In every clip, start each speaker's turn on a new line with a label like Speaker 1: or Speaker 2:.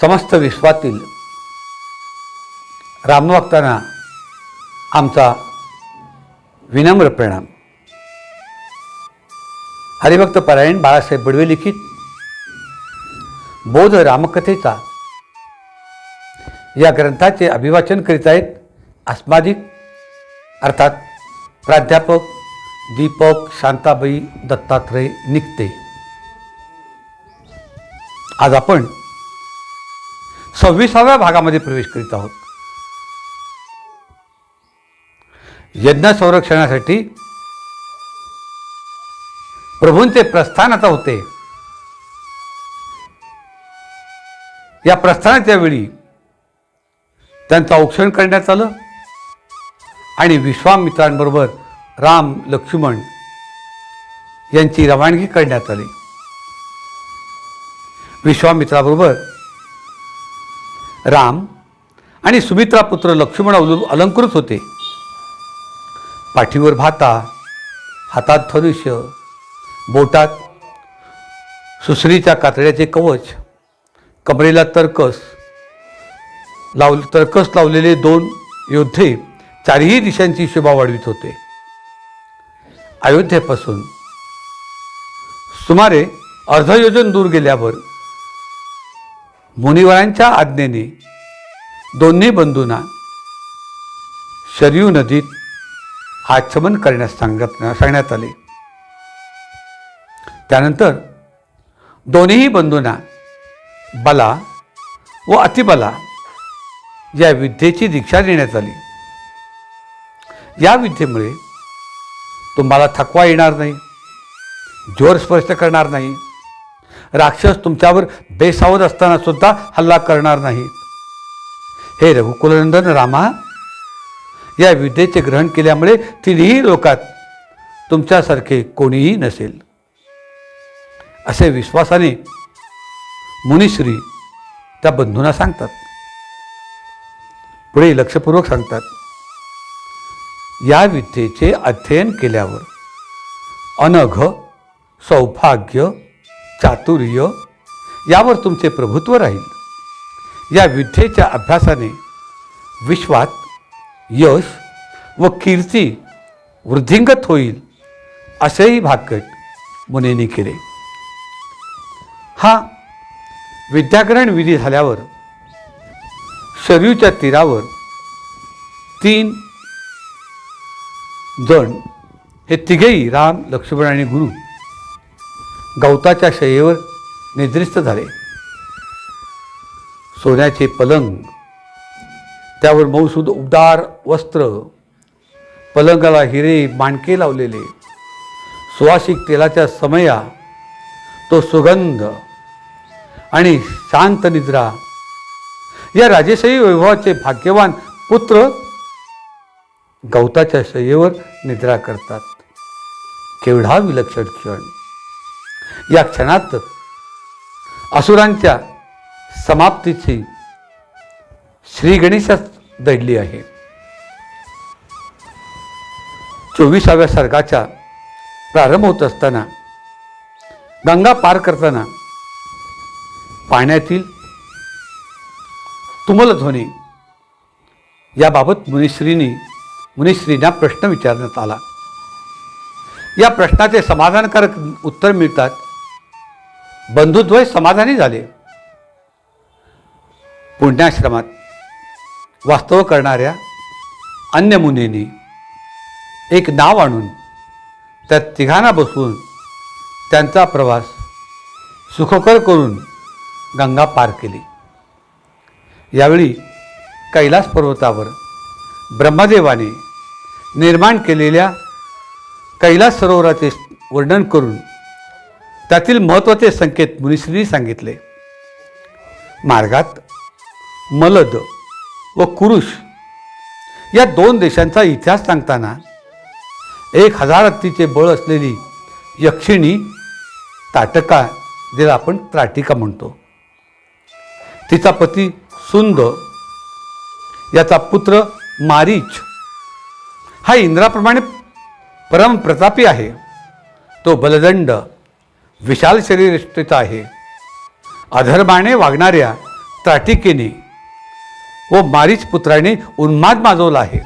Speaker 1: समस्त विश्वातील रामभक्तांना आमचा विनम्र प्रणाम. हरिभक्त परायण बाळासाहेब बडवे लिखित बोध रामकथेचा या ग्रंथाचे अभिवाचन करीत आहेत अस्मादिक अर्थात प्राध्यापक दीपक शांताबाई दत्तात्रय निघते आज आपण सव्वीसाव्या भागामध्ये प्रवेश करीत आहोत. यज्ञ संरक्षणासाठी प्रभूंचे प्रस्थान आता होते. या प्रस्थानाच्या वेळी त्यांचं औक्षण करण्यात आलं आणि विश्वामित्रांबरोबर राम लक्ष्मण यांची रवानगी करण्यात आली. विश्वामित्राबरोबर राम आणि सुमित्रा पुत्र लक्ष्मण अवलु अलंकृत होते. पाठीवर भाता हातात धनुष्य बोटात सुसरीच्या कातड्याचे कवच कमरेला तरकस लाव तरकस लावलेले दोन योद्धे चारही दिशांची शोभा वाढवित होते. अयोध्येपासून सुमारे अर्धयोजन दूर गेल्यावर मुनिवरांच्या आज्ञेने दोन्ही बंधूंना शरयू नदीत आचमन करण्यास सांगत सांगण्यात आले. त्यानंतर दोन्ही बंधूंना बला व अतिबला या विद्येची दीक्षा देण्यात आली. या विद्येमुळे तुम्हाला थकवा येणार नाही जोर स्पर्श करणार नाही राक्षस तुमच्यावर बेसावध असताना सुद्धा हल्ला करणार नाही. हे रघुकुलनंदन रामा या विद्येचे ग्रहण केल्यामुळे तिन्ही लोकात तुमच्यासारखे कोणीही नसेल. असे विश्वासाने मुनिश्री त्या बंधूंना सांगतात. पुढे लक्षपूर्वक सांगतात. या विद्येचे अध्ययन केल्यावर अनघ सौभाग्य चातुर्य यावर तुमचे प्रभुत्व राहील. या विद्येच्या अभ्यासाने विश्वात यश व कीर्ती वृद्धिंगत होईल असेही भाकट मुनेनी केले. हा विद्याग्रहण विधी झाल्यावर शरयूच्या तीरावर तीन जण हे तिघेही राम लक्ष्मण आणि गुरु गवताच्या शयेवर निद्रिस्त झाले. सोन्याचे पलंग त्यावर मौसूद उबदार वस्त्र पलंगाला हिरे माणके लावलेले. सुवासिक तेलाच्या समया तो सुगंध आणि शांत निद्रा. या राजेशाही वैभवाचे भाग्यवान पुत्र गवताच्या शय्येवर निद्रा करतात. केवढा विलक्षण क्षण. या क्षणात असुरांच्या समाप्तीची श्री गणेशच दडली आहे. चोवीसाव्या सर्गाचा प्रारंभ होत असताना गंगा पार करताना पाण्यातील तुमलध्वनी याबाबत मुनिश्रीनी मुनिश्रींना प्रश्न विचारण्यात आला. या प्रश्नाचे समाधानकारक उत्तर मिळतात. बंधुद्वय समाधानी झाले. पुण्याश्रमात वास्तव करणाऱ्या अन्य मुनींनी एक नाव आणून त्या तिघांना बसवून त्यांचा प्रवास सुखकर करून गंगा पार केली. यावेळी कैलास पर्वतावर ब्रह्मदेवाने निर्माण केलेल्या कैलास सरोवराचे वर्णन करून त्यातील महत्त्वाचे संकेत मुनिश्रींनी सांगितले. मार्गात मलद व कुरुष या दोन देशांचा इतिहास सांगताना एक हजार हत्तीचे बळ असलेली यक्षिणी ताटका ज्याला आपण त्राटिका म्हणतो. तिचा पती सुंद याचा पुत्र मारीच हा इंद्राप्रमाणे परमप्रतापी आहे. तो बलदंड विशाल शरीरष्टीचा आहे. अधर्माने वागणाऱ्या त्राटिकेने व मारीच पुत्राने उन्माद माजवला आहे.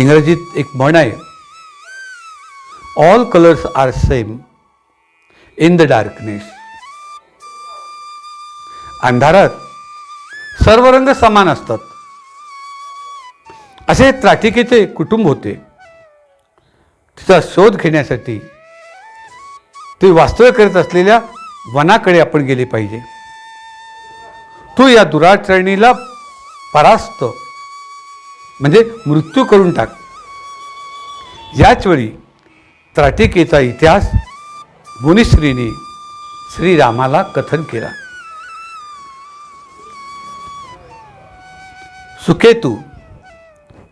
Speaker 1: इंग्रजीत एक म्हण आहे all colours are same in the darkness अंधारात सर्व रंग समान असतात. असे त्राटिकेचे कुटुंब होते. तिचा शोध घेण्यासाठी ते वास्तव्य करत असलेल्या वनाकडे आपण गेले पाहिजे. तू या दुराचरणीला परास्त म्हणजे मृत्यू करून टाक. याच वेळी त्राटिकेचा इतिहास मुनिश्रीने श्रीरामाला कथन केला. सुकेतू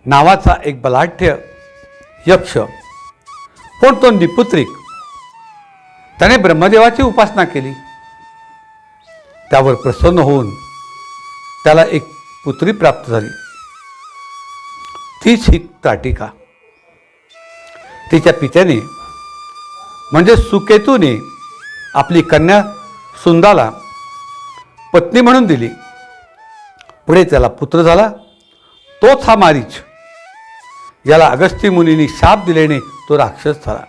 Speaker 1: नावाचा एक बलाढ्य यक्ष पण तो निपुत्रिक त्याने ब्रह्मदेवाची उपासना केली. त्यावर प्रसन्न होऊन त्याला एक पुत्री प्राप्त झाली. तीच ही त्राटिका. तिच्या पित्याने म्हणजे सुकेतूने आपली कन्या सुंदाला पत्नी म्हणून दिली. पुढे त्याला पुत्र झाला. तोच हा मारीच. याला अगस्ती मुनीने शाप दिल्याने तो राक्षस झाला.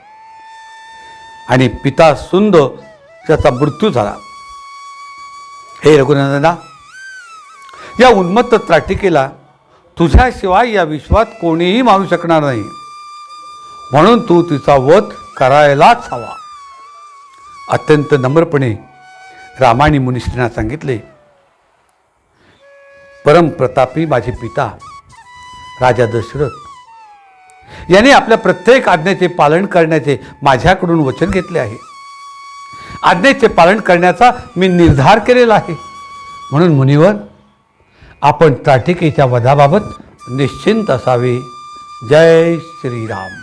Speaker 1: आणि पिता सुंद त्याचा मृत्यू झाला. हे रघुनंदना या उन्मत्त त्राटिकेला तुझ्याशिवाय या विश्वात कोणीही मारू शकणार नाही. म्हणून तू तिचा वध करायलाच हवा. अत्यंत नम्रपणे रामाने मुनिश्रींना सांगितले परमप्रतापी माझे पिता राजा दशरथ याने आपल्या प्रत्येक आज्ञेचे पालन करण्याचे माझ्याकडून वचन घेतले आहे. आज्ञेचे पालन करण्याचा मी निर्धार केलेला आहे. म्हणून मुनिवर आपण त्राटिकेच्या वधाबाबत निश्चिंत असावे. जय श्रीराम.